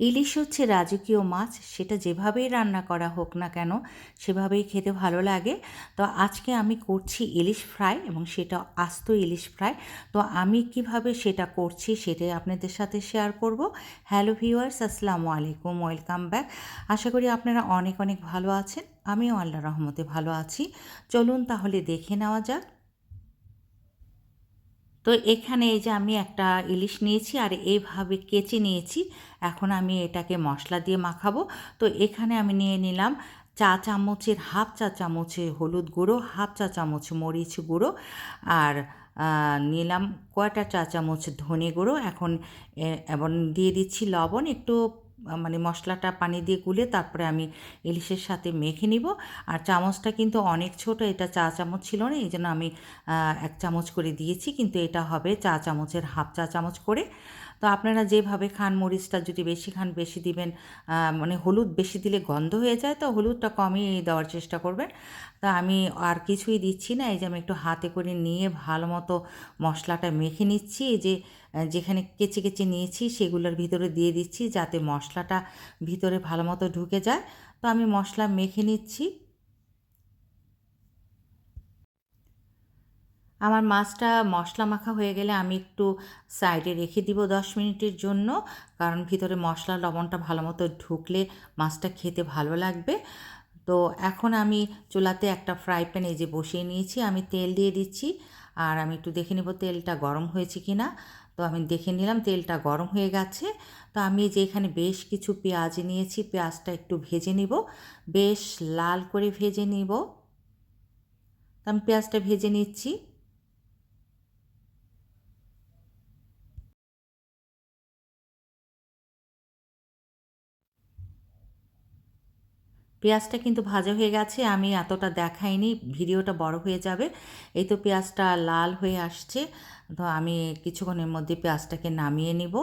ইলিশ হচ্ছে রাজকীয় মাছ, সেটা যেভাবেই রান্না করা হোক না কেন, সেভাবেই খেতে ভালো লাগে। তো আজকে আমি করছি ইলিশ ফ্রাই এবং সেটা আস্ত ইলিশ ফ্রাই। তো আমি কীভাবে সেটা করছি সেটাই আপনাদের সাথে শেয়ার করব। হ্যালো ভিউয়ার্স, আসসালামু আলাইকুম, ওয়েলকাম ব্যাক। আশা করি আপনারা অনেক অনেক ভালো আছেন। আমিও আল্লাহ রহমতে ভালো আছি। চলুন তাহলে দেখে নেওয়া যাক। তো এখানে এই যে আমি একটা ইলিশ নিয়েছি আর এইভাবে কেচে নিয়েছি, এখন আমি এটাকে মশলা দিয়ে মাখাবো। তো এখানে আমি নিয়ে নিলাম চা চামচের হাফ চা চামচে হলুদ গুঁড়ো, হাফ চা চামচ মরিচ গুঁড়ো আর নিলাম কয়টা চা চামচ ধনে গুঁড়ো। এখন এবং দিয়ে দিচ্ছি লবণ, একটু মানে মশলাটা পানি দিয়ে গুলে তারপরে আমি ইলিশের সাথে মেখে নিব। আর চামচটা কিন্তু অনেক ছোট, এটা চা চামচ ছিল না এই জন্য আমি এক চামচ করে দিয়েছি, কিন্তু এটা হবে চা চামচের হাফ চা চামচ করে। তো আপনারা যেভাবে খান, মরিচটা যদি বেশি খান, বেশি দিবেন মানে হলুদ বেশি দিলে গন্ধ হয়ে যায়, তো হলুদটা কমই দেওয়ার চেষ্টা করবেন। তা আমি আর কিছুই দিচ্ছি না, এই যে আমি একটু হাতে করে নিয়ে ভালো মতো মশলাটা মেখে নিচ্ছি যে যেখানে কেচে কেচে নিয়েছি সেগুলোর ভিতরে দিয়ে দিচ্ছি যাতে মশলাটা ভিতরে ভালো মতো ঢুকে যায়। তো আমি মশলা মেখে নিচ্ছি। আমার মাছটা মশলা মাখা হয়ে গেলে আমি একটু সাইডে রেখে দিব দশ মিনিটের জন্য। কারণ ভিতরে মশলা লবণটা ভালো মতো ঢুকলে মাছটা খেতে ভালো লাগবে। তো এখন আমি চুলাতে একটা ফ্রাই প্যান এই যে বসিয়ে নিয়েছি, আমি তেল দিয়ে দিচ্ছি। আর আমি একটু দেখে নেব তেলটা গরম হয়েছে কি না তো আমি দেখে নিলাম তেলটা গরম হয়ে গেছে। তো আমি যে এখানে বেশ কিছু পেঁয়াজ নিয়েছি, পেঁয়াজটা একটু ভেজে নিব। বেশ লাল করে ভেজে নিব। আমি পেঁয়াজটা ভেজে নিচ্ছি। পেঁয়াজটা কিন্তু ভাজা হয়ে গেছে, আমি এতটা দেখাইনি, ভিডিওটা বড় হয়ে যাবে। এই তো পেঁয়াজটা লাল হয়ে আসছে, তো আমি কিছুক্ষণের মধ্যে পেঁয়াজটাকে নামিয়ে নিব।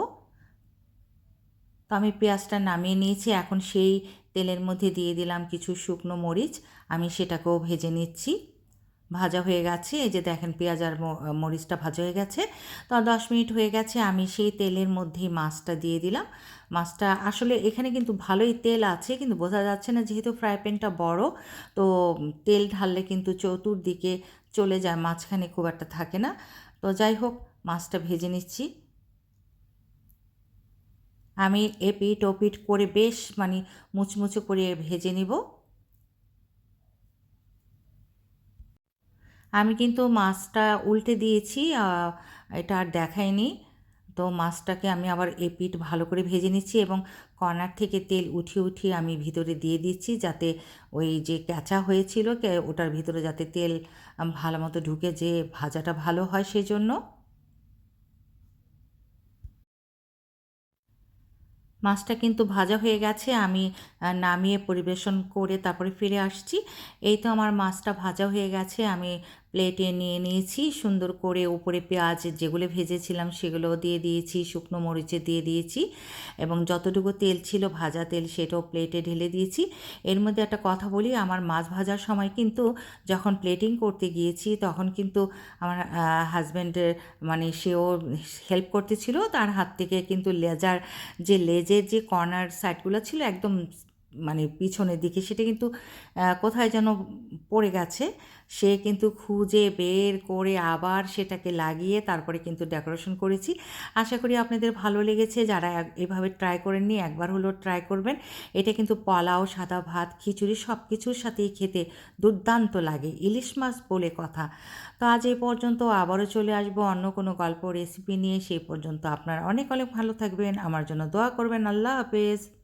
তো আমি পেঁয়াজটা নামিয়ে নিয়েছি, এখন সেই তেলের মধ্যে দিয়ে দিলাম কিছু শুকনো মরিচ, আমি সেটাকেও ভেজে নিচ্ছি। ভাজা হয়ে গেছে। এই যে দেখেন পেঁয়াজ আর মরিচটা ভাজা হয়ে গেছে। তো দশ মিনিট হয়ে গেছে, আমি সেই তেলের মধ্যেই মাছটা দিয়ে দিলাম। মাছটা আসলে এখানে কিন্তু ভালোই তেল আছে, কিন্তু বোঝা যাচ্ছে না যেহেতু ফ্রাই প্যানটা বড়, তো তেল ঢাললে কিন্তু চতুর্দিকে চলে যায়, মাঝখানে খুব একটা থাকে না। তো যাই হোক, মাছটা ভেজে নিচ্ছি। আমি এপিট ওপিট করে বেশ মানে মুচমুচো করে ভেজে নিব। আমি কিন্তু মাছটা উল্টে দিয়েছি এটা আর দেখাইনি তো মাছটাকে আমি আবার এপিট ভালো করে ভেজে নিচ্ছি এবং কর্নার থেকে তেল উঠিয়ে উঠিয়ে আমি ভিতরে দিয়ে দিচ্ছি যাতে ওই যে ক্যাঁচা হয়েছিল ওটার ভিতরে যাতে তেল ভালো মতো ঢুকে যে ভাজাটা ভালো হয় সেই জন্য মাছটা কিন্তু ভাজা হয়ে গেছে, আমি নামিয়ে পরিবেশন করে তারপরে ফিরে আসছি। এই তো আমার মাছটা ভাজা হয়ে গেছে, আমি প্লেটে নিয়ে নিয়েছি, সুন্দর করে উপরে পেঁয়াজ যেগুলো ভেজেছিলাম সেগুলো দিয়ে দিয়েছি, শুকনো মরিচে দিয়ে দিয়েছি এবং যতটুকু তেল ছিল ভাজা তেল সেটাও প্লেটে ঢেলে দিয়েছি। এর মধ্যে একটা কথা বলি, আমার মাছ ভাজার সময় কিন্তু যখন প্লেটিং করতে গিয়েছি তখন কিন্তু আমার হাজব্যান্ডের মানে সেও হেল্প করতেছিল, তার হাত থেকে কিন্তু লেজার যে লেজের যে কর্নার সাইডগুলো ছিল একদম মানে পিছনের দিকে সেটা কিন্তু কোথায় যেন পড়ে গেছে। সে কিন্তু খুঁজে বের করে আবার সেটাকে লাগিয়ে তারপরে কিন্তু ডেকোরেশন করেছি। আশা করি আপনাদের ভালো লেগেছে। যারা এভাবে ট্রাই করেননি, একবার হলেও ট্রাই করবেন। এটা কিন্তু পোলাও, সাদা ভাত, খিচুড়ি সব কিছুর সাথেই খেতে দুর্দান্ত লাগে। ইলিশ মাছ বলে কথা। তো আজ এই পর্যন্ত আবারও চলে আসব অন্য কোনো গল্প রেসিপি নিয়ে। সেই পর্যন্ত আপনারা অনেক অনেক ভালো থাকবেন। আমার জন্য দোয়া করবেন। আল্লাহ হাফেজ।